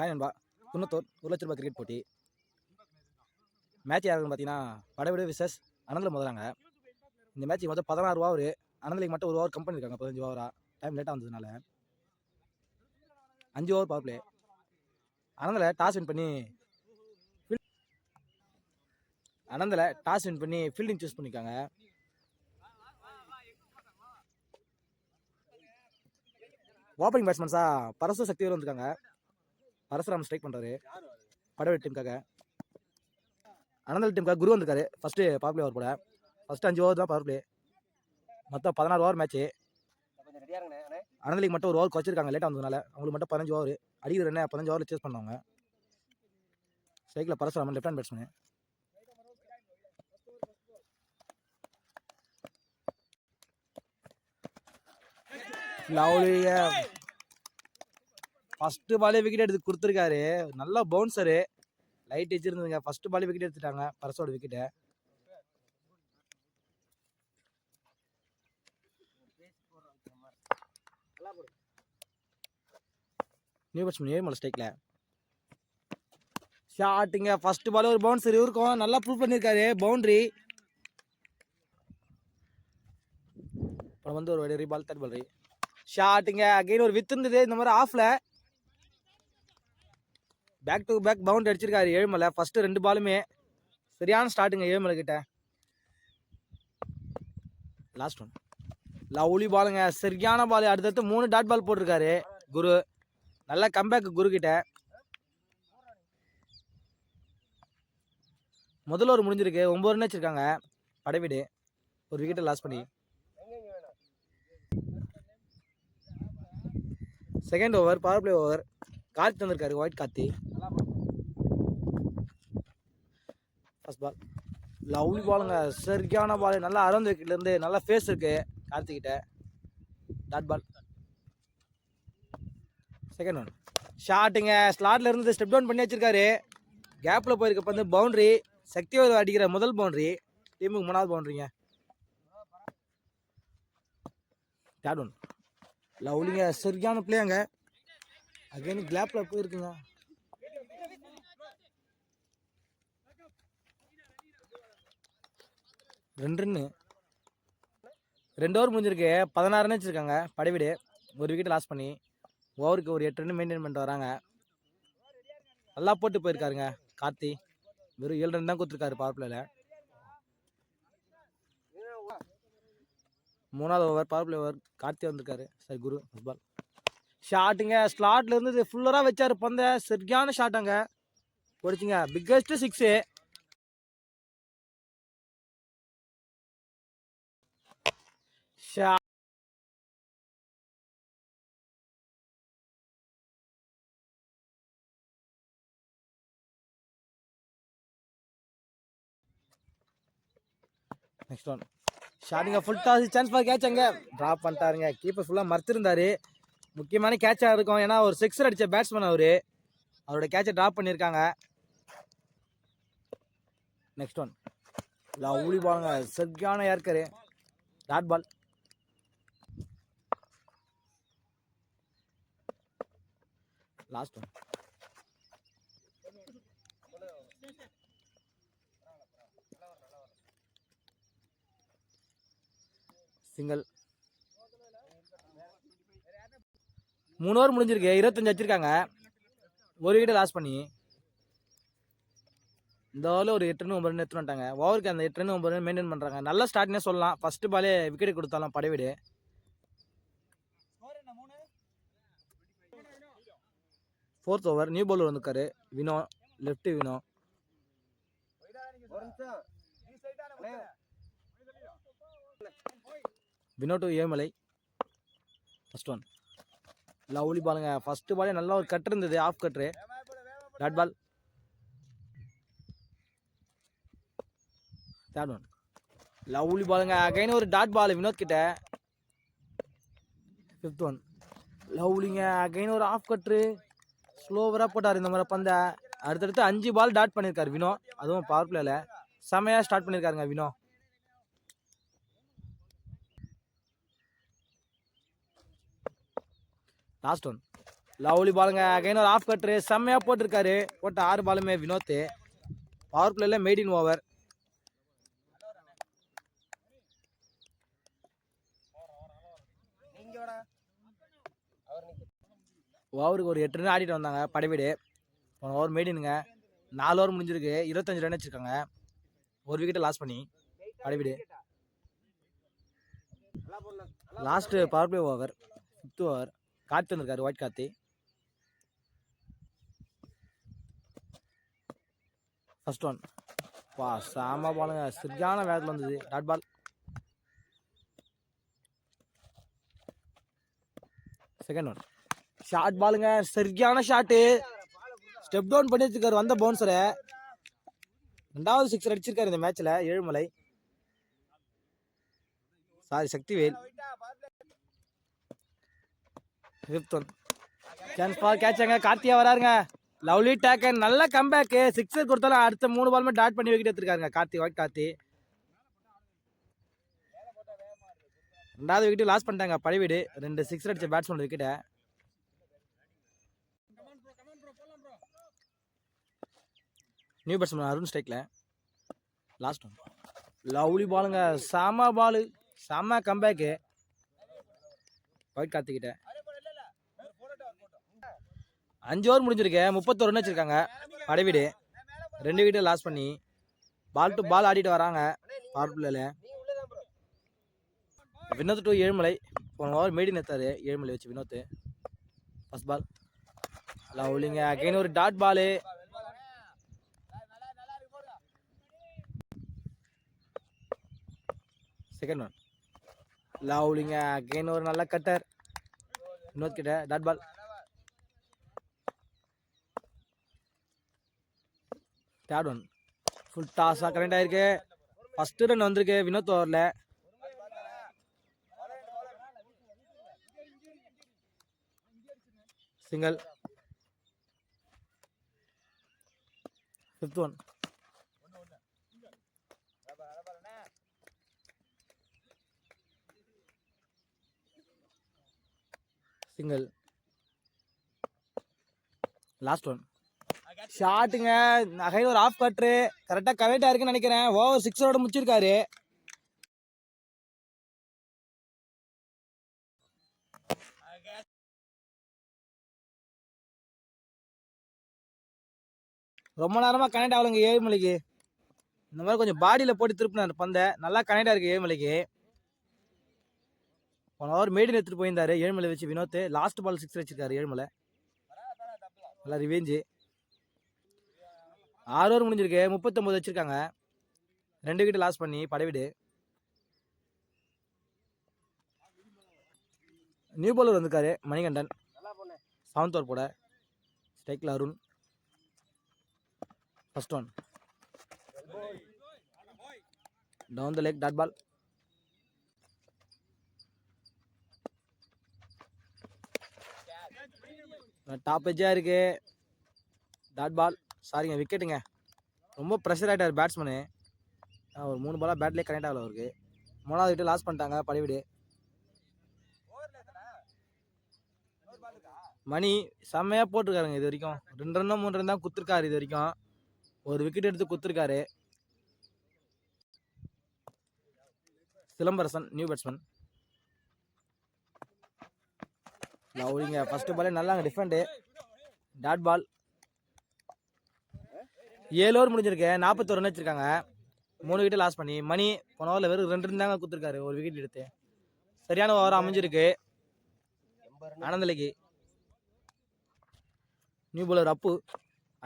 Hi நண்பா குன்னத்தூர் ஒரு லட்ச ரூபாய் கிரிக்கெட் போட்டி மேட்ச் யாருன்னு பார்த்தீங்கன்னா படவிடு விசஸ் அனந்தில் முதலாங்க. இந்த மேட்ச் மொத்தம் பதினாறு ஓவர் அனந்தலிக்கு மட்டும் ஒரு ஓவர் கம்பெனி இருக்காங்க பதினஞ்சு ஓவரா டைம் லேட்டாக வந்ததுனால. அஞ்சு ஓவர் பவர் பிளே அனந்தில் டாஸ் வின் பண்ணி அனந்தில் டாஸ் வின் பண்ணி ஃபீல்டிங் சூஸ் பண்ணியிருக்காங்க ஓப்பனிங் பேட்ஸ்மேன்ஸாக பரசு சக்தி வந்திருக்காங்க. பரசுராம் ஸ்ட்ரைக் பண்ணுறாரு படவெளி டீமுக்காக. அனந்தல் டீமுக்காக குரு வந்திருக்காரு. ஃபஸ்ட்டு பவர் பிளே ஓவர் போல ஃபஸ்ட்டு அஞ்சு ஓவர் தான் பவர் பிளே மொத்தம் பதினாறு ஓவர் மேட்ச்சு அனந்தலிக்கு மட்டும் ஒரு ஓவர் குறைச்சிருக்காங்க. லேட்டாக வந்ததுனால அவங்களுக்கு மட்டும் பதினஞ்சு ஓவர் அடிக்கிற என்ன பதினஞ்சு ஓவரில் சேஸ் பண்ணவங்க. ஸ்ட்ரைக்கில் பரசுராமன் லெஃப்ட் ஹேண்ட் பேட்ஸ்மேன் லவ்லியா ஃபஸ்ட்டு பாலே விக்கெட் எடுத்து கொடுத்துருக்காரு. நல்ல பவுன்சரு லைட் வச்சிருந்ததுங்க. ஃபஸ்ட்டு பாலே விக்கெட் எடுத்துட்டாங்க. பரசோட விக்கெட்டை நியூ பேட்ஸ்மேன் ஏ மலை ஸ்டேக்கில் ஷாட்டுங்க ஃபர்ஸ்ட் பால் ஒரு பவுன்சர் இருக்கும் நல்லா ப்ரூவ் பண்ணியிருக்காரு பவுண்ட்ரி அப்புறம் வந்து ஒரு வெடி பால் தேர்ட் பால் ஷாட்டுங்க அகைன் ஒரு வித்து இருந்தது. இந்த மாதிரி ஆஃபில் பேக் டு பேக் பவுண்ட் அடிச்சிருக்காரு ஏழுமலை ஃபஸ்ட்டு ரெண்டு பாலுமே சரியான ஸ்டார்ட்டுங்க ஏழுமலை கிட்ட. லாஸ்ட் ஒன் லவ்லி பாலுங்க சரியான பால் அடுத்தடுத்து மூணு டாட் பால் போட்டிருக்காரு. குரு. நல்ல கம்பேக் குரு கிட்ட. முதல்ல ஒரு முடிஞ்சிருக்கு. ஒம்பது ரன் வச்சிருக்காங்க. படைவீடு. ஒரு விக்கெட்டை லாஸ் பண்ணி. Second over power play over Karthi தந்திருக்காரு wide Karthi. First ball lovely பாலுங்க சரியான பால் நல்லா அறந்து இருந்து நல்லா ஃபேஸ் இருக்கு. கார்த்திகிட்ட. டாட் பால் செகண்ட் ஒன் ஷாட்டுங்க ஸ்லாட்ல இருந்து ஸ்டெப் டவுன் பண்ணி வச்சிருக்காரு. கேப்பில் போயிருக்க வந்து பவுண்டரி சக்தி ஒரு அடிக்கிற முதல் பவுண்டரி டீமுக்கு மூணாவது பவுண்ட்ரிங்க தேர்ட் ஒன் லவ்லிங்க சரியான பிள்ளையாங்க அகைன் கிளாப்பில் போயிருக்குங்க. ரெண்டு ரன்னு ரெண்டு ஓவர் முடிஞ்சிருக்கு. பதினாறு ரன் வச்சிருக்காங்க. படைவீடு. ஒரு விக்கெட் லாஸ் பண்ணி ஓவருக்கு ஒரு எட்டு ரன் மெயின்டைன் பண்ணிட்டு வராங்க. நல்லா போட்டு போயிருக்காருங்க கார்த்தி. வெறும் ஏழு ரன் தான் கொடுத்துருக்காரு பவர் பிளேயில் மூணாவது over power play over Karthi வந்திருக்காரு. சரி குரு பால் ஷாட்டுங்க ஸ்லாட்ல இருந்து ஃபுல்லராக வச்சார் பந்த. சரியான ஷாட்டுங்க போடுச்சுங்க. பிக்கஸ்ட்டு சிக்ஸு ஷா next one ஷாட்டிங்க full toss chance for catch drop பண்ணிட்டாருங்க. Keeper ஃபுல்லாக மறுத்திருந்தாரு. முக்கியமான கேட்சாக இருக்கும். ஏன்னா ஒரு சிக்ஸர் அடித்த பேட்ஸ்மேன் அவர். அவரோட கேட்சை ட்ராப் பண்ணியிருக்காங்க நெக்ஸ்ட் ஒன் லவ்லி பாலுங்க சரியான ஏற்கரு. Dot ball last one single மூணு ஓவர் முடிஞ்சிருக்கு. இருபத்தஞ்சு வச்சிருக்காங்க. ஒரு விக்கெட் லாஸ் பண்ணி. இந்த ஓவரில் ஒரு எட்டு ரன் ஒன்பது ரன் எடுத்துட்டு வந்துட்டாங்க. ஓவருக்கு அந்த எட்டு ரன் ஒன்பது ரன் மெயின்டைன் பண்ணுறாங்க நல்ல ஸ்டார்ட்னே சொல்லலாம். ஃபஸ்ட்டு பாலே விக்கெட் கொடுத்தாலும் Padaiveedu fourth over new bowler வந்திருக்காரு. Vino left Vino Vino to Emalai first one lovely பாலுங்க ஃபர்ஸ்ட் பாலே நல்லா ஒரு கட் இருந்தது. Off cutter dot ball third one lovely பாலுங்க அகைன் ஒரு டாட் பால் வினோத் கிட்ட. ஃபிஃப்த் ஒன் லவ்லிங்க அகைன் ஒரு ஆஃப் கட்ரு ஸ்லோவராக போட்டார் இந்த மாதிரி பந்த. அடுத்தடுத்து அஞ்சு பால் டாட் பண்ணியிருக்காரு வினோ. அதுவும் பவர் பிளேயில் செமையாக ஸ்டார்ட் பண்ணியிருக்காருங்க வினோ. லாஸ்ட் ஒன் லவ்லி பாலுங்க அகைன் ஒரு ஆஃப் கட்ரு செம்மையாக போட்டிருக்காரு. போட்ட ஆறு பாலுமே வினோத்து. பவர் பிளேயில் மேட் இன் ஓவர் ஓவருக்கு ஒரு எட்டு ரன் ஆடிட்டு வந்தாங்க படைவீடு. போன ஓவர் மேடினுங்க நாலு ஓவர் முடிஞ்சிருக்கு இருபத்தஞ்சு ரன் வச்சுருக்காங்க. ஒரு விக்கெட்டை லாஸ் பண்ணி Padaiveedu. Last power play over fifth over Karthi வந்திருக்காரு ஒயிட் கார்த்தி. ஃபஸ்ட் ஒன் பா சாம பாலுங்க சரியான வேகத்தில் வந்தது dot ball second one short பாலுங்க. சரியான ஷாட்டு ஸ்டெப் டவுன் பண்ணி வச்சிருக்காரு வந்த பவுன்சரை ரெண்டாவது சிக்ஸர் அடிச்சிருக்காரு இந்த மேட்ச்ல Ezhumalai. Sorry Sakthivel. Fifth one chance ball கேட்சாங்க. கார்த்தியா வராருங்க. லவ்லி டேக்கன் நல்ல கம்பேக்கு சிக்ஸர் கொடுத்தாலும் அடுத்த மூணு பாலுமே டாட் பண்ணி விக்கெட் எடுத்திருக்காருங்க. கார்த்தி ஒயிட் கார்த்தி. ரெண்டாவது விக்கெட்டு லாஸ் பண்ணிட்டாங்க. பழைவீடு ரெண்டு சிக்ஸர் அடிச்ச பேட்ஸ்மேன் விக்கெட்டை நியூ பேட்ஸ்மேன் அருண் ஸ்டைக்கில் லாஸ்ட் ஒன் லவ்லி பாலுங்க செம பாலு செம கம்பேக்கு ஒயிட் கார்த்திக்கிட்ட அஞ்சு ஓவர் முடிஞ்சிருக்கேன் முப்பத்தோரு ரன் வச்சுருக்காங்க. படைவீடு. ரெண்டு விக்கெட்டை லாஸ் பண்ணி பால் டு பால் ஆடிட்டு வராங்க. பவர் பிளேல வினோத் டு ஏழுமலை. போன ஓவர் மேடி நிறுத்தாரு ஏழுமலை வச்சு வினோத் ஃபர்ஸ்ட் பால் லவ்லிங்க அகைன் ஒரு டாட் பாலு செகண்ட் ஒன் லவ்லிங்க அகெயின் ஒரு நல்ல கட்டர் வினோத் கிட்ட dot ball third one full டாஸாக correct ஆயிருக்கு. ஃபஸ்ட்டு ரன் வந்திருக்கு வினோத் ஓவரில் single fifth one single last one ஷாட்டுங்க நகை ஒரு ஆஃப் கட்ரு கரெக்டாக கரெக்டாக இருக்குன்னு நினைக்கிறேன். ஓவர் சிக்ஸரோட முடிச்சிருக்காரு. ரொம்ப நேரமாக கனெக்ட் ஆகலைங்க ஏழுமலைக்கு. இந்த மாதிரி கொஞ்சம் பாடியில் போட்டு திருப்பினார் பந்தை. நல்லா கனெக்ட் ஆயிருக்கு ஏழுமலைக்கு. போன ஓவர் மேடின் எடுத்துகிட்டு போயிருந்தாரு ஏழுமலை வச்சு வினோத் லாஸ்ட் பால் சிக்ஸ் வச்சிருக்காரு ஏழுமலை. நல்லா ரிவேஞ்சு ஆறு ஓவர் முடிஞ்சிருக்கு. முப்பத்தொம்பது வச்சுருக்காங்க. ரெண்டு விக்கெட் லாஸ் பண்ணி படைவிடு. நியூ பாலர் வந்திருக்காரு மணிகண்டன். செவன்த் ஓவர் போட. ஸ்ட்ரைக்கில் Arun. First one down the leg dot ball top எஜ்ஜாக இருக்கு. டாட் பால் சாரிங்க விக்கெட்டுங்க ரொம்ப ப்ரெஷர் ஆகிட்டார் பேட்ஸ்மேனு ஒரு மூணு பாலாக பேட்லேயே கனெக்ட் ஆகல அவருக்கு. மூணாவது விட்டு லாஸ் பண்ணிட்டாங்க பழிவிடு. மணி செம்மையாக போட்டிருக்காருங்க இது வரைக்கும். ரெண்டு ரன்னோ மூணு ரன் தான் குத்துருக்காரு இது வரைக்கும். ஒரு விக்கெட் எடுத்து குத்துருக்காரு. சிலம்பரசன் நியூ பேட்ஸ்மேன் லவ்லிங்க ஃபர்ஸ்ட் பாலே நல்லாங்க டிஃபெண்டு டாட் பால் ஏழு ஓவர் முடிஞ்சிருக்கு. நாற்பத்தோரு ரன் வச்சுருக்காங்க. மூணு விக்கெட் லாஸ் பண்ணி மணி போன ஓவரில் வெறும் ரெண்டு ரன் தாங்க கொடுத்துருக்காரு. ஒரு விக்கெட் எடுத்து. சரியான ஓவர் அமைஞ்சிருக்கு. ஆனந்தலைக்கு. New bowler Appu.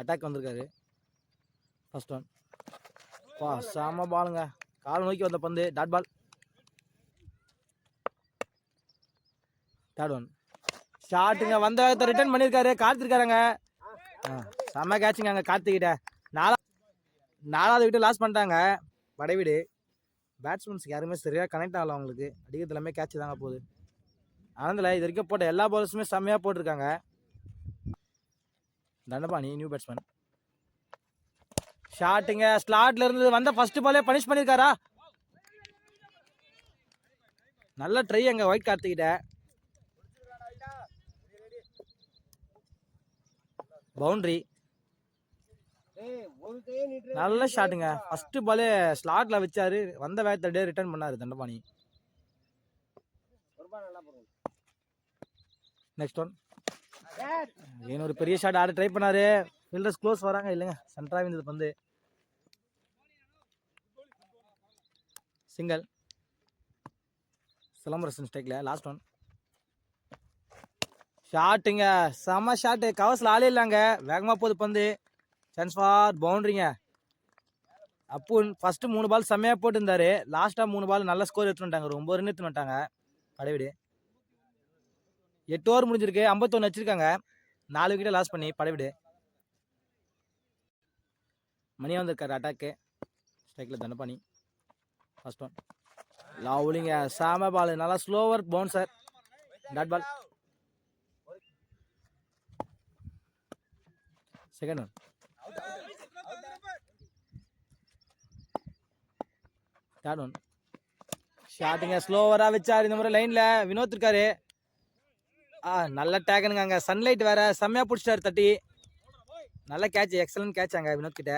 அட்டாக் வந்திருக்காரு. ஃபர்ஸ்ட் ஒன் பா செம பாலுங்க கால் நோக்கி வந்த பந்து. டாட் பால் தேர்ட் ஒன் ஷாட்டுங்க வந்த ரிட்டர்ன் பண்ணியிருக்காரு காத்திருக்காருங்க. செம்ம கேட்சுங்க அங்கே கார்த்திகிட்ட. நாலா நாலாவது விட்டு லாஸ் பண்ணிட்டாங்க. படைவீடு பேட்ஸ்மேன்ஸுக்கு யாருமே சரியாக கனெக்ட் ஆகல அவங்களுக்கு. அடிக்கிறது எல்லாமே கேட்ச் தாங்க போகுது. ஆனந்தில் இது வரைக்கும் போட்ட எல்லா பால்ஸுமே செம்மையாக போட்டிருக்காங்க. தண்டபாணி நியூ பேட்ஸ்மேன் ஷாட்டுங்க ஸ்லாட்ல இருந்து வந்த ஃபர்ஸ்ட் பாலே பனிஷ் பண்ணியிருக்காரா நல்ல ட்ரை அங்கே ஒயிட் கார்த்திகிட்ட. பவுண்ட்ரி நல்ல ஷாட்டுங்க ஃபர்ஸ்ட் பாலே ஸ்லாட்ல வச்சாரு. வந்த வேகத்தை ரிட்டர்ன் பண்ணாரு தண்டபாணி. நெக்ஸ்ட் ஒன் ஏன் ஒரு பெரிய ஷாட் ஆட ட்ரை பண்ணாரு. ஃபீல்டர்ஸ் க்ளோஸ் வராங்க. இல்லைங்க. சென்டராக இருந்தது பந்து. சிங்கிள் சிலம்பரசன் ஸ்ட்ரைக்ல லாஸ்ட் ஒன் ஷாட்டுங்க செம ஷாட்டு கவர்ஸில் ஆளே இல்லைங்க. வேகமாக போகுது பந்து. சான்ஸ் ஃபார் பவுண்டரிங்க அப்போ ஃபஸ்ட்டு மூணு பால் செம்மையாக போட்டுருந்தாரு. லாஸ்ட்டாக மூணு பால் நல்ல ஸ்கோர் எடுத்துட்டு வந்துட்டாங்க. ஒரு ஒம்பது ரன் எடுத்துட்டு வந்துட்டாங்க. படைவிடு. எட்டு ஓவர் முடிஞ்சிருக்கு. ஐம்பத்தொன்று வச்சிருக்காங்க. நாலு விக்கெட்டை லாஸ் பண்ணி படைவிடு. மணியாக வந்திருக்காரு அட்டாக்கு ஸ்ட்ரைக்கில் தண்டபாணி ஃபஸ்ட் ஒன் லவ்லிங்க சாம பால் நல்லா slower bouncer dot ball second one third one ஷாட்டிங்க ஸ்லோவராக வச்சார் இந்த முறை லைனில் வினோத் இருக்காரு. ஆ நல்ல டேக்கனுங்க அங்கே. சன்லைட் வேற. செம்மையாக பிடிச்சிட்டாரு தட்டி. நல்ல கேட்ச் எக்ஸலன்ட் கேட்ச் அங்கே வினோத் கிட்ட.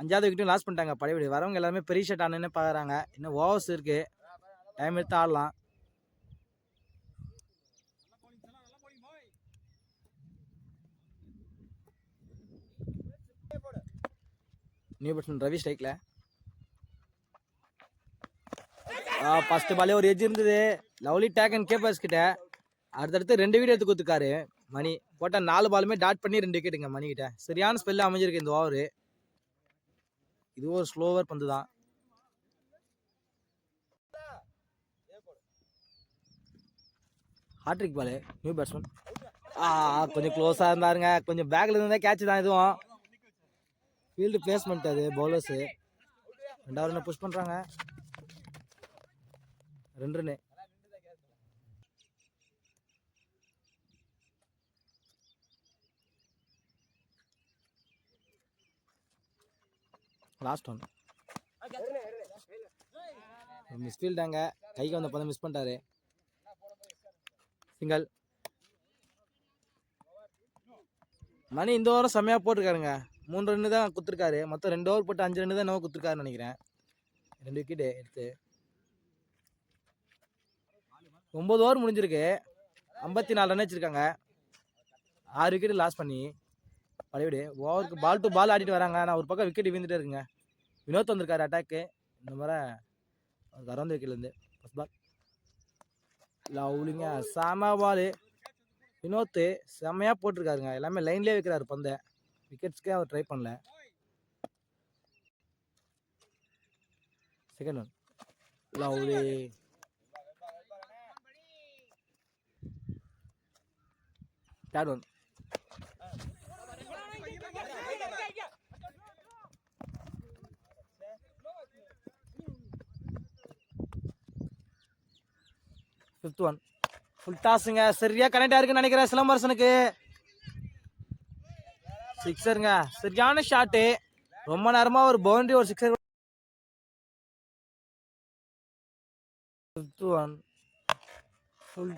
அஞ்சாவது விக்கெட்டும் லாஸ் பண்ணிட்டாங்க. படைபடி வரவங்க எல்லாருமே பெரிய ஷாட் ஆனேன்னு பார்க்குறாங்க இன்னும் ஓவர்ஸ் இருக்குது டைம் எடுத்து ஆடலாம். நியூ பேட்ஸ்மேன் ரவி ஸ்ட்ரைக்கில் ஃபஸ்ட்டு பாலே ஒரு எஜ் இருந்தது. லவ்லி டேக் அண்ட் கேப்பர்ஸ் கிட்ட. அடுத்தடுத்து ரெண்டு வீடு எடுத்து கொடுத்துருக்காரு மணி. போட்டால் நாலு பாலுமே டாட் பண்ணி ரெண்டு விக்கெட்டுங்க மணிக்கிட்ட சரியான ஸ்பெல்லு அமைஞ்சிருக்கு இந்த ஓவரு இது ஒரு ஸ்லோவர் பந்து தான். ஹாட்ரிக் பாலு நியூ பேட்ஸ்மேன் ஆ கொஞ்சம் க்ளோஸாக இருந்தாருங்க. கொஞ்சம் பேக்கில் இருந்தால் கேட்ச் தான் இதுவும். ஃபீல்டு பிளேஸ்மெண்ட் அது பவுலர்ஸு ரெண்டாவது ரன் புஷ் பண்ணுறாங்க ரெண்டு ரன்னு லாஸ்ட் ஒன் மிஸ் ஃபீல்டாங்க கைக்கு வந்த பதம் மிஸ் பண்ணிட்டாரு. சிங்கல் மணி இந்த வாரம் செம்மையாக போட்டிருக்காருங்க. மூணு ரன்னு தான் குத்துருக்காரு மொத்தம் ரெண்டு ஓவர் போட்டு அஞ்சு ரன்னு தான் என்னவோ குத்துருக்காருன்னு நினைக்கிறேன். ரெண்டு விக்கெட்டு எடுத்து. ஒம்பது ஓவர் முடிஞ்சிருக்கு. ஐம்பத்தி நாலு ரன் வச்சுருக்காங்க. ஆறு விக்கெட் லாஸ் பண்ணி. பழையபடி ஓவருக்கு பால் டு பால் ஆடிட்டு வராங்க. ஆனால் ஒரு பக்கம் விக்கெட் விழுந்துட்டே இருக்குங்க. வினோத் வந்திருக்காரு அட்டாக்கு இந்த முறை அவருக்கு விக்கெட்லேருந்து ஃபஸ்ட் பால் லவ்லிங்க செம பால் வினோத்து செம்மையாக போட்டிருக்காருங்க. எல்லாமே லைன்லேயே வைக்கிறாரு பந்தை. விக்கெட்ஸ்க்கே அவர் ட்ரை பண்ணல. Second one lovely. Third one fifth one full டாஸுங்க சரியா கனெக்ட் ஆயிருக்குன்னு நினைக்கிறேன் சிலம்பரசனுக்கு. சிக்ஸருங்க. சரியான ஷாட்டு ரொம்ப நேரமா ஒரு பவுண்டரி ஒரு சிக்ஸர் ஃபிஃப்த் ஒன் ஃபுல்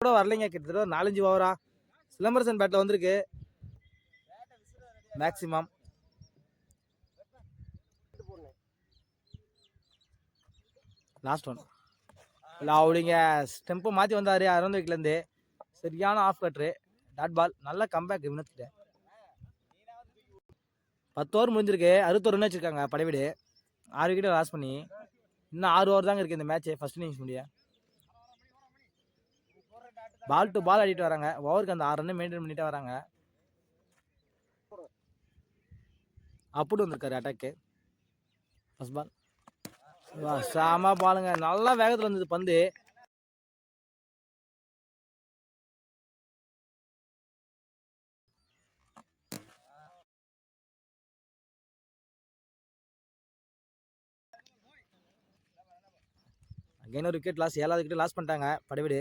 கூட வரலைங்க. கிட்டத்தட்ட ஒரு நாலஞ்சு ஓவரா சிலம்பரசன் பேட்டில் வந்திருக்கு. மேக்சிமம் லாஸ்ட் ஒன் இல்லை அவளிங்க ஸ்டெம்பு மாற்றி வந்தார் அறுபது விக்கெட்லேருந்து சரியான ஆஃப் கட்ரு டாட் பால் நல்ல கம்பேக் வினத்துட்டு பத்து ஓவர் முடிஞ்சிருக்கு அறுபத்தொரு ரன் வச்சிருக்காங்க படைவீடு. ஆறு விக்கெட் லாஸ் பண்ணி. இன்னும் ஆறு ஓவர் தாங்க இருக்குது இந்த மேட்ச்சு ஃபஸ்ட் இன்னிங்ஸ் முடிய. பால் டு பால் ஆடிட்டு வராங்க. ஓவருக்கு அந்த ஆறு ரன் மெயின்டைன் பண்ணிட்டு வராங்க. அப்படி வந்திருக்காரு அட்டாக்கு ஃபஸ்ட் பால் சாம பாலுங்க. நல்லா வேகத்தில் வந்தது பந்து. அகைன் ஒரு விக்கெட் லாஸ் ஏழாவது விக்கெட் லாஸ் பண்ணிட்டாங்க. படைவிடு.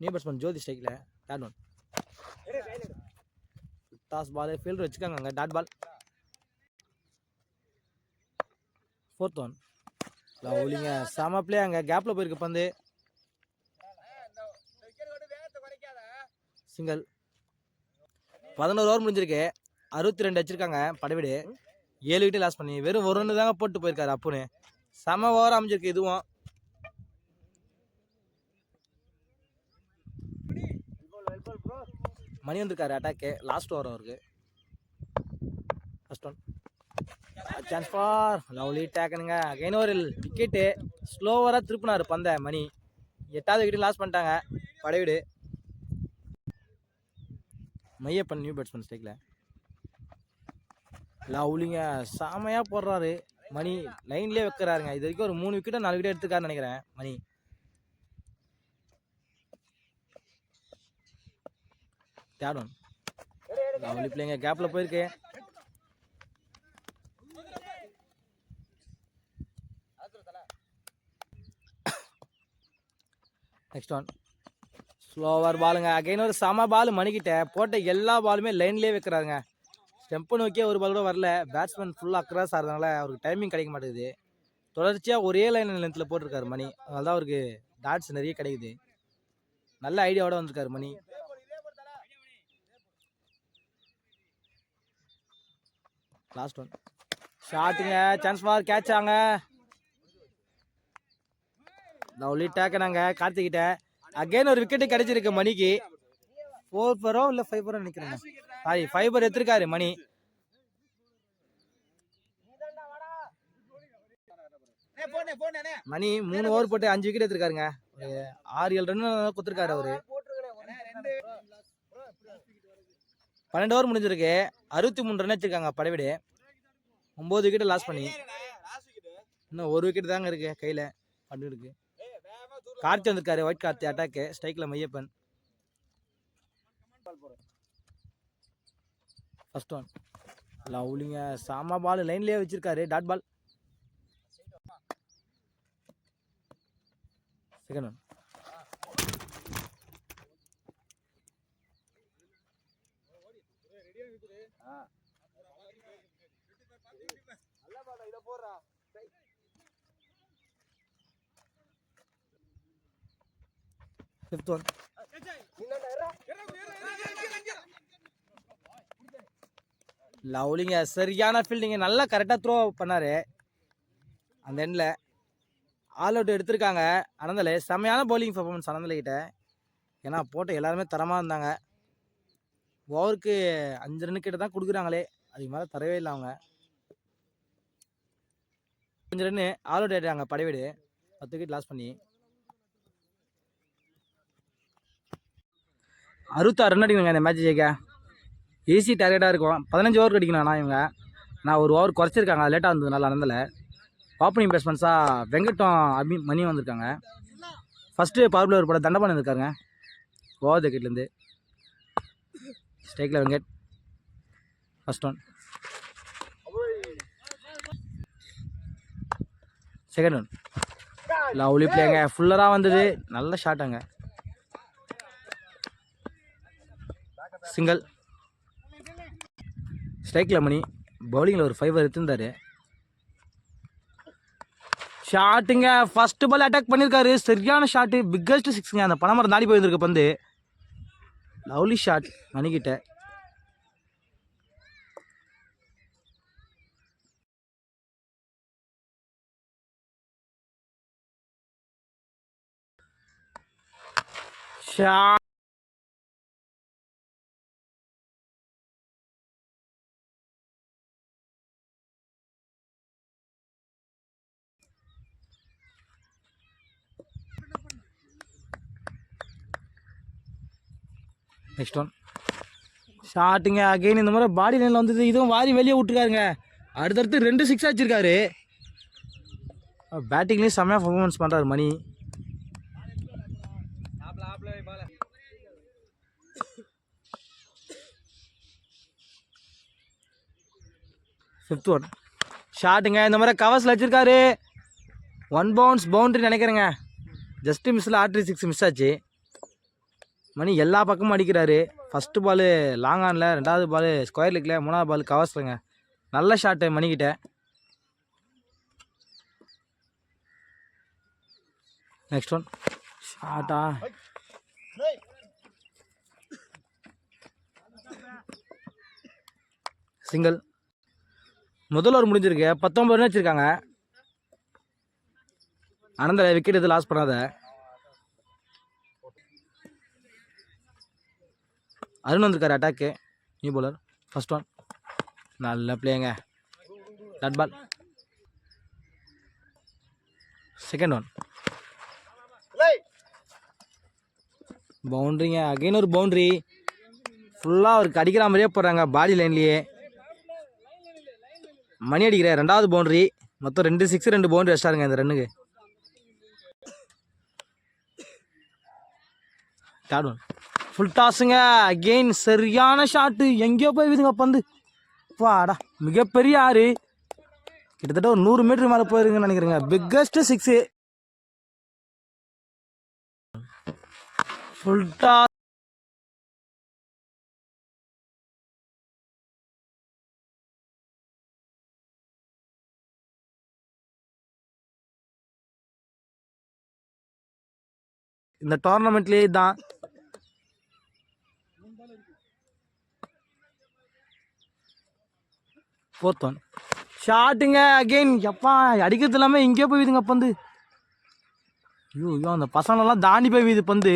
நியூ பேட்ஸ்மேன் ஜோதி ஸ்ட்ரைக்கில் dot one toss ball fielder வச்சுக்காங்க அங்கே. டாட் பால் ஃபோர்த் ஒன் லவ்லிங்க செம பிளே அங்கே கேப்பில் போயிருக்கு பந்து. சிங்கிள் பதினோரு ஓவர் முடிஞ்சிருக்கு. அறுபத்தி ரெண்டு வச்சுருக்காங்க படவிடு. ஏழு விட்டு லாஸ் பண்ணி வெறும் ஒரு ஒன்று தாங்க போட்டு போயிருக்காரு அப்புன்னு செம ஓவர் அமைஞ்சிருக்கு இதுவும். மணி வந்திருக்காரு அட்டாக்கு லாஸ்ட் ஓவர் அவருக்கு. First one chance for lovely டேக்கனுங்க. Again ஒரு விக்கெட்டு ஸ்லோவராக திருப்பினார் பந்த மணி. எட்டாவது விக்கெட் லாஸ் பண்ணிட்டாங்க. படைவீடு மையப்பன் நியூ பேட்ஸ்மேன் ஸ்டேக்கில் லவ்லிங்க செமையாக போடுறாரு. மணி லைன்லேயே வைக்கிறாருங்க. இது வரைக்கும் ஒரு மூணு விக்கெட்டோ நாலு விக்கெட் எடுத்துக்காருன்னு நினைக்கிறேன் மணி. தேடும் ஒன் லவ்லி பிள்ளைங்க கேப்பில் போயிருக்கு. நெக்ஸ்ட் ஒன் ஸ்லோவர் பாலுங்க அகைன் ஒரு சம பால் மணிக்கிட்ட போட்ட எல்லா பாலுமே லைன்லேயே வைக்கிறாருங்க. ஸ்டெம்பு நோக்கியே ஒரு பால் கூட வரல. பேட்ஸ்மேன் ஃபுல்லாக அக்ராஸ் ஆகிறதுனால அவருக்கு டைமிங் கிடைக்க மாட்டேங்குது. தொடர்ச்சியாக ஒரே லைன் லென்த்தில் போட்டிருக்காரு மணி. அதனால தான் அவருக்கு டாட்ஸ் நிறைய கிடைக்குது. நல்ல ஐடியாவோட வந்திருக்காரு மணி. லாஸ்ட் ஒன் ஷாட்டுங்க சான்ஸ் ஃபார் கேட்ச் ஆங்க லவ்லி நாங்கள் கார்த்திகிட்ட. அகைன் ஒரு விக்கெட்டு கிடைச்சிருக்கு மணிக்கு. ஃபோர் ஃபரோ இல்லை ஃபைவ் ஃபரோ நினைக்கிறேன் சாரி ஃபைவ் ஃபர் எடுத்திருக்காரு மணி. மணி மூணு ஓவர் போட்டு அஞ்சு விக்கெட் எடுத்திருக்காருங்க. ஒரு ஆறு ஏழு ரன் கொடுத்துருக்காரு அவரு. பன்னெண்டு ஓவர் முடிஞ்சிருக்கு. அறுபத்தி மூணு ரன் வச்சிருக்காங்க படைவிடு. ஒம்பது விக்கெட் லாஸ் பண்ணி. இன்னும் ஒரு விக்கெட் தாங்க இருக்கு கையில். பண்டுக்கு கார்த்தி வந்திருக்காரு ஒயிட் கார்த்தி அட்டாக்கு ஸ்ட்ரைக்கில் மையப்பன் ஃபர்ஸ்ட் ஒன் லவ்லிங்க சாமா பால் லைன்லேயே வச்சிருக்காரு. Dot ball second one fifth one லவ்லிங்க சரியான ஃபீல்டிங்க நல்லா கரெக்டாக த்ரோ பண்ணார். அந்த எண்டில் ஆல் அவுட் எடுத்திருக்காங்க. அனந்தலை செம்மையான பவுலிங் பர்ஃபார்மன்ஸ் அனந்தலைக்கிட்ட ஏன்னா போட்ட எல்லாருமே தரமாக இருந்தாங்க. ஓவருக்கு அஞ்சு ரன்னு கிட்ட தான் கொடுக்குறாங்களே. அதுக்கு மேலே தரவே இல்லை அவங்க. அஞ்சு ரன்னு ஆல் அவுட் ஆகிட்டாங்க படைவீடு. பத்து விக்கெட் லாஸ் பண்ணி. அறுபத்தாறு ரன் அடிக்கணுங்க இந்த மேட்ச் ஜெயிக்க. ஈஸி டார்கெட்டாக இருக்கும். பதினஞ்சு ஓவர் அடிக்கணும்ண்ணா இவங்க. நான் ஒரு ஓவர் குறைச்சிருக்காங்க. லேட்டாக இருந்ததுனால அனந்தில் ஓப்பனிங் பேட்ஸ்மேன்ஸாக வெங்கட்டம் அபி மணி வந்திருக்காங்க. ஃபஸ்ட்டு பவர் பிளேயர் பட தண்டபாணி வந்திருக்காங்க ஓவர் விக்கெட்லேருந்து ஸ்ட்ரைக்கில் Venkat. First one second one lovely பிளேங்க ஃபுல்லராக வந்தது. நல்ல ஷாட்டாங்க சிங்கிள் ஸ்ட்ரைக்கில் மணி. பவுலிங்கில் ஒரு ஃபைவ் எடுத்திருந்தார். ஷாட்டுங்க ஃபஸ்ட்டு பால் அட்டாக் பண்ணியிருக்காரு சரியான ஷாட்டு பிக்கஸ்ட் சிக்ஸுங்க அந்த பணமரம் தாடி போயிருந்திருக்க பந்து. லவ்லி ஷாட் மணிக்கிட்ட. ஷா நெக்ஸ்ட் ஒன் ஷாட்டுங்க அகைன் இந்த மாதிரி பாடி லைனில் வந்தது இதுவும் வாரி வெளியே விட்டுருக்காருங்க. அடுத்தடுத்து ரெண்டு சிக்ஸ் அடிச்சிருக்காரு. பேட்டிங்லேயும் செம்மையாக பர்ஃபார்மன்ஸ் பண்ணுறாரு மணி. ஃபிஃப்த் ஒன் ஷாட்டுங்க இந்த மாதிரி கவர்ஸில் வச்சுருக்காரு ஒன் பவுன்ஸ் பவுண்ட்ரி நினைக்கிறேங்க. ஜஸ்ட்டு மிஸ்ஸில் ஆர்ட்ரி சிக்ஸ் மிஸ் ஆச்சு. மணி எல்லா பக்கமும் அடிக்கிறாரு. ஃபஸ்ட்டு பால் லாங் ஆனில் ரெண்டாவது பால் ஸ்கொயர் லெக்கில் மூணாவது பால் கவர்ஸ்லங்க நல்ல ஷாட்டு மணிக்கிட்ட நெக்ஸ்ட் ஒன் ஷாட்டா சிங்கிள் முதல் ஒரு முடிஞ்சிருக்கு. பத்தொம்பது ரன் வச்சுருக்காங்க அனந்த விக்கெட் எதுவும் லாஸ் பண்ணாத. அருண் வந்திருக்காரு attack new bowler first one நல்ல பிளேங்க டாட் பால் செகண்ட் ஒன் பவுண்ட்ரிங்க அகைன் ஒரு பவுண்ட்ரி ஃபுல்லாக அவருக்கு அடிக்கிற மாதிரியே போடுறாங்க. பாடி லைன்லேயே மணி அடிக்கிற. ரெண்டாவது பவுண்ட்ரி மொத்தம் ரெண்டு சிக்ஸ் ரெண்டு பவுண்ட்ரி வச்சிட்டாருங்க இந்த ரன்னுக்கு தேர்ட் ஒன் ஃபுல் டாஸுங்க அகெயின் சரியான ஷாட்டு எங்கேயோ போய் விதுங்க பந்து. வாடா மிகப்பெரிய ஆறு. கிட்டத்தட்ட ஒரு நூறு மீட்டர் மேலே போயிருங்கன்னு நினைக்கிறேங்க. பிக்கஸ்ட் சிக்ஸு ஃபுல் டாஸ் இந்த டோர்னமெண்ட்லேயே தான் ஃபோர்த் ஒன் ஷாட்டுங்க அகெயின் எப்பா அடிக்கிறது இல்லாமல் இங்கே போய் வீதுங்க பந்து. ஐயோ ஐயோ அந்த பசங்களெல்லாம் தாண்டி போய் வீது பந்து.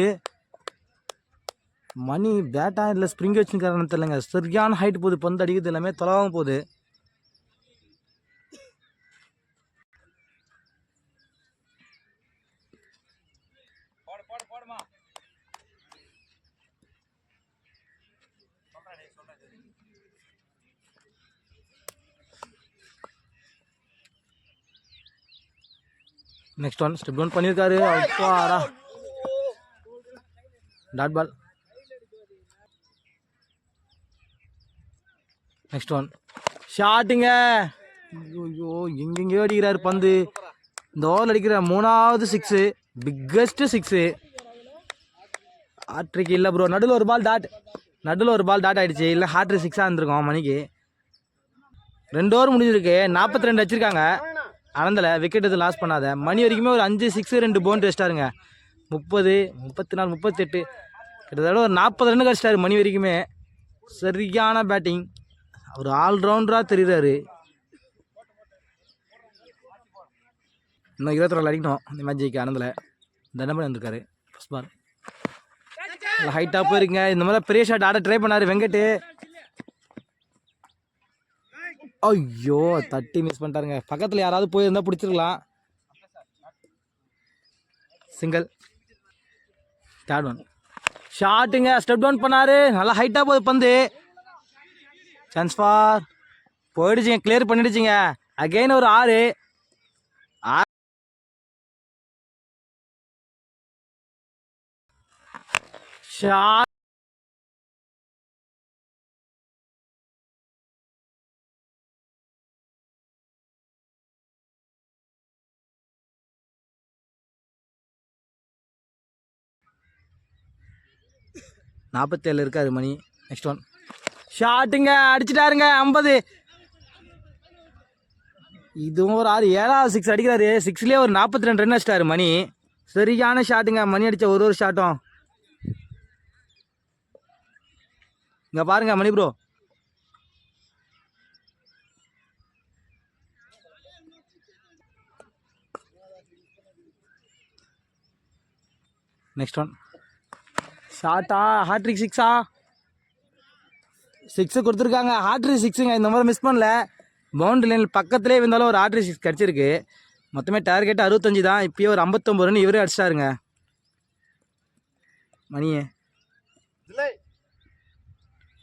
மணி பேட்டா இல்லை ஸ்ப்ரிங் வச்சுருக்காருன்னு தெரியலங்க சரியான ஹைட் போகுது பந்து அடிக்கிறது எல்லாமே தொலைவாகவும் போகுது. நெக்ஸ்ட் ஒன் ஸ்டெப் டவுன் பண்ணியிருக்காரு அப்பாடா. டாட் பால் நெக்ஸ்ட் ஒன் ஷாட்டுங்க ஐயோ எங்கெங்கேயோ அடிக்கிறாரு பந்து. இந்த ஓவரில் அடிக்கிற மூணாவது six biggest six hat trick இல்லை ப்ரோ நடுவில் ஒரு பால் டாட் நடுவில் ஒரு பால் டாட் ஆகிடுச்சு இல்லை ஹாட்ரிக் சிக்ஸாக இருந்திருக்கோம் மணிக்கு. ரெண்டு ஓவர் முடிஞ்சிருக்கு. நாற்பத்தி ரெண்டு வச்சுருக்காங்க. அனந்தில் விக்கெட் எதுவும் லாஸ் பண்ணாத. மணி வரைக்குமே ஒரு அஞ்சு சிக்ஸு ரெண்டு பவுண்ட் வச்சிட்டாருங்க முப்பது முப்பத்தி நாலு முப்பத்தெட்டு. கிட்டத்தட்ட ஒரு நாற்பது ரன் கழிச்சிட்டாரு மணி வரைக்குமே. சரியான பேட்டிங் அவர் ஆல்ரவுண்டராக தெரியுறாரு. இன்னும் இருபத்தி நாலு அடிக்கணும் இந்த மேஜிக்கு ஜெயிக்க ஆனந்தில் தண்டபடி வந்திருக்காரு. ஃபஸ்ட் பால் ஹைட்டாக போயிருங்க. இந்த மாதிரி பெரிய ஷாட் ஆட ட்ரை பண்ணார் வெங்கட்டு. ஐயோ தட்டி மிஸ் பண்ணிட்டாருங்க. பக்கத்தில் யாராவது போயிருந்தா பிடிச்சிருக்கலாம். சிங்கிள் தேர்ட் ஒன் ஷாட்டுங்க ஸ்டெப் டவுன் பண்ணாரு. நல்லா ஹைட்டாக போகுது பந்து. சான்ஸ் ஃபார் போயிடுச்சுங்க கிளியர் பண்ணிடுச்சுங்க. அகைன் ஒரு ஆறு. ஷார்ட் ஷாட் நாற்பத்தேழு இருக்காரு மணி. நெக்ஸ்ட் ஒன் ஷாட்டுங்க அடிச்சிட்டாருங்க ஐம்பது. இதுவும் ஒரு ஆறு ஏழாவது சிக்ஸ் அடிக்கிறாரு. சிக்ஸ்லேயே ஒரு நாற்பத்தி ரெண்டு ரன் அடிச்சிட்டாரு மணி. சரியான ஷாட்டுங்க மணி அடித்த ஒரு ஒரு ஷாட்டும் இங்கே பாருங்க மணி ப்ரோ நெக்ஸ்ட் ஒன் ஷார்ட்டா ஹாட்ரிக் சிக்ஸா சிக்ஸு கொடுத்துருக்காங்க. ஹாட்ரிக் சிக்ஸுங்க இந்த மாதிரி மிஸ் பண்ணல. பவுண்டரி லைன் பக்கத்துலேயே இருந்தாலும் ஒரு ஹாட்ரிக் சிக்ஸ் கிடச்சிருக்கு. மொத்தமே டார்கெட் அறுபத்தஞ்சு தான். இப்போயே ஒரு ஐம்பத்தொம்பது ரன் இவரே அடிச்சிட்டாருங்க. மணியே.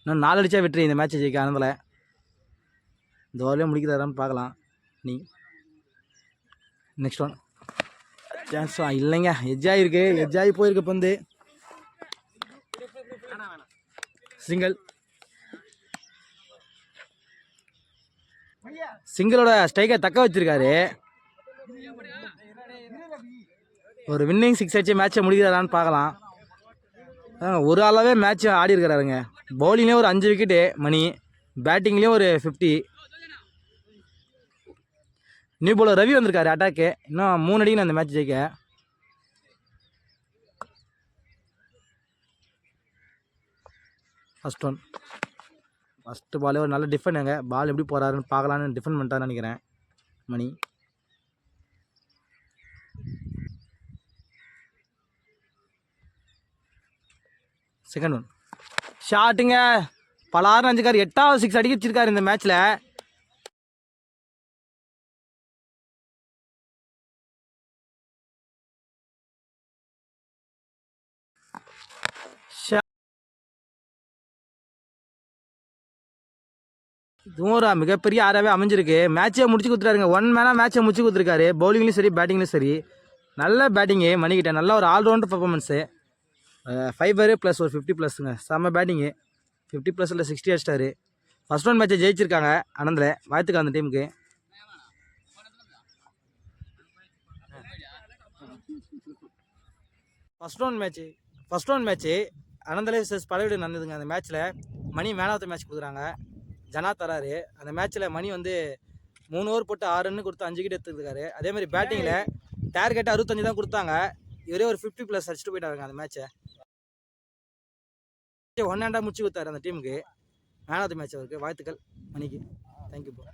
இன்னும் நாலு அடிச்சா வெற்றி. இந்த மேட்ச் ஜெயிக்க ஆனந்தில் இந்த ஓவர்லேயே முடிக்கிறாரான்னு பார்க்கலாம். நீ. நெக்ஸ்ட் ஒன் சான்ஸ் இல்லைங்க. எஜ்ஜாயிருக்கு ஆகிருக்கு எஜ் ஆகி போயிருக்கு பந்து. சிங்கிள் சிங்கிளோட ஸ்ட்ரைக்கை தக்க வச்சிருக்காரு. ஒரு வின்னிங் சிக்ஸ் அடிச்சு மேட்சை முடிக்கிறாரான்னு பார்க்கலாம். ஆ, ஒரு ஆளாகவே மேட்ச் ஆடி இருக்கிறாருங்க. பவுலிங்லேயும் ஒரு அஞ்சு விக்கெட்டு மணி. பேட்டிங்லேயும் ஒரு ஃபிஃப்டி நியூ போலர் ரவி வந்திருக்காரு அட்டாக்கு இன்னும் மூணு அடிக்கணும் அந்த மேட்ச் ஜெயிக்க. ஃபர்ஸ்ட் ஒன் ஃபஸ்ட்டு பாலே ஒரு நல்ல டிஃபெண்டுங்க பால் எப்படி போகிறாருன்னு பார்க்கலான்னு டிஃபெண்ட் பண்ணிட்டாருன்னு நினைக்கிறேன். மணி. செகண்ட் ஒன் ஷாட்டுங்க பலாறு அஞ்சுக்காரு எட்டாவது சிக்ஸ் அடிக்க வச்சிருக்காரு இந்த மேட்ச்சில் இதுவும் ஒரு மிகப்பெரிய ஆறாகவே அமைஞ்சிருக்கு. மேட்சே முடிச்சு கொடுத்துருக்காருங்க ஒன் மேனாக மேட்சை முடிச்சு கொடுத்துருக்காரு. பவுலிங்லேயும் சரி பேட்டிங்லையும் சரி. நல்ல பேட்டிங்கு மணிக்கிட்ட நல்ல ஒரு all rounder performance fifer plus ஒரு ஃபிஃப்டி ப்ளஸ்ஸுங்க செம்ம பேட்டிங்கு ஃபிஃப்டி ப்ளஸ் இல்லை சிக்ஸ்டி அடிச்சிட்டாரு. ஃபஸ்ட் ஒன் மேட்சை ஜெயிச்சிருக்காங்க அனந்தில் வாழ்த்துக்கள் அந்த டீமுக்கு first round match first round match அனந்தலே விசஸ் பழவீடு நடந்ததுங்க. அந்த மேட்ச்சில் Mani man of the match கொடுக்குறாங்க. ஜனா தராரு. அந்த மேட்ச்சில் மணி வந்து மூணு ஓவர் போட்டு ஆறு ரன் கொடுத்து அஞ்சு கிட்ட எடுத்துருக்காரு. அதே மாதிரி பேட்டிங்கில் டார்கெட் அறுபத்தஞ்சு தான் கொடுத்தாங்க. இவரே ஒரு ஃபிஃப்டி ப்ளஸ் அடிச்சுட்டு போயிட்டாருங்க அந்த மேட்ச்சை ஒன் ஹேண்டாக முடிச்சு கொடுத்தாரு அந்த டீமுக்கு மேன் ஆஃப் த மேட்ச் அவருக்கு. வாழ்த்துக்கள் மணிக்கு. Thank you bro